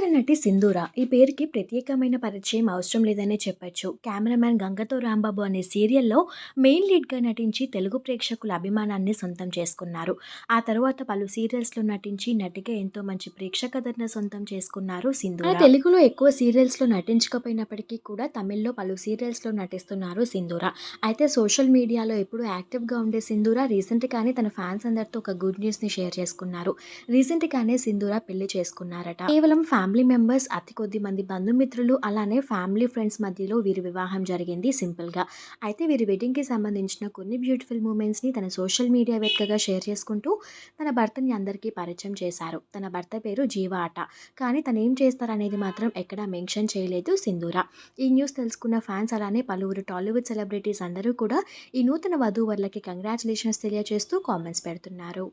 వెండితెర నటి సింధూర ఈ పేరుకి ప్రత్యేకమైన పరిచయం అవసరం లేదనే చెప్పొచ్చు. కెమెరామ్యాన్ గంగతో రాంబాబు అనే సీరియల్లో మెయిన్ లీడ్గా నటించి తెలుగు ప్రేక్షకుల అభిమానాన్ని సొంతం చేసుకున్నారు. ఆ తర్వాత పలు సీరియల్స్లో నటించి నటిగా ఎంతో మంచి ప్రేక్షకతను సొంతం చేసుకున్నారు సింధూర. తెలుగులో ఎక్కువ సీరియల్స్లో నటించకపోయినప్పటికీ కూడా తమిళ్ళో పలు సీరియల్స్లో నటిస్తున్నారు సింధూర. అయితే సోషల్ మీడియాలో ఎప్పుడు యాక్టివ్గా ఉండే సింధూర రీసెంట్గానే తన ఫ్యాన్స్ అందరితో ఒక గుడ్ న్యూస్ని షేర్ చేసుకున్నారు. రీసెంట్గానే సింధూర పెళ్ళి చేసుకున్నారట. కేవలం ఫ్యామిలీ ఫ్యామిలీ మెంబర్స్ అతి కొద్ది మంది బంధుమిత్రులు అలానే ఫ్యామిలీ ఫ్రెండ్స్ మధ్యలో వీరి వివాహం జరిగింది సింపుల్గా. అయితే వీరి వెడ్డింగ్కి సంబంధించిన కొన్ని బ్యూటిఫుల్ మూమెంట్స్ని తన సోషల్ మీడియా వేదికగా షేర్ చేసుకుంటూ తన భర్తని అందరికీ పరిచయం చేశారు. తన భర్త పేరు జీవాట. కానీ తను ఏం చేస్తారనేది మాత్రం ఎక్కడా మెన్షన్ చేయలేదు సింధూర. ఈ న్యూస్ తెలుసుకున్న ఫ్యాన్స్ అలానే పలువురు టాలీవుడ్ సెలబ్రిటీస్ అందరూ కూడా ఈ నూతన వధూవరులకి కంగ్రాచులేషన్స్ తెలియజేస్తూ కామెంట్స్ పెడుతున్నారు.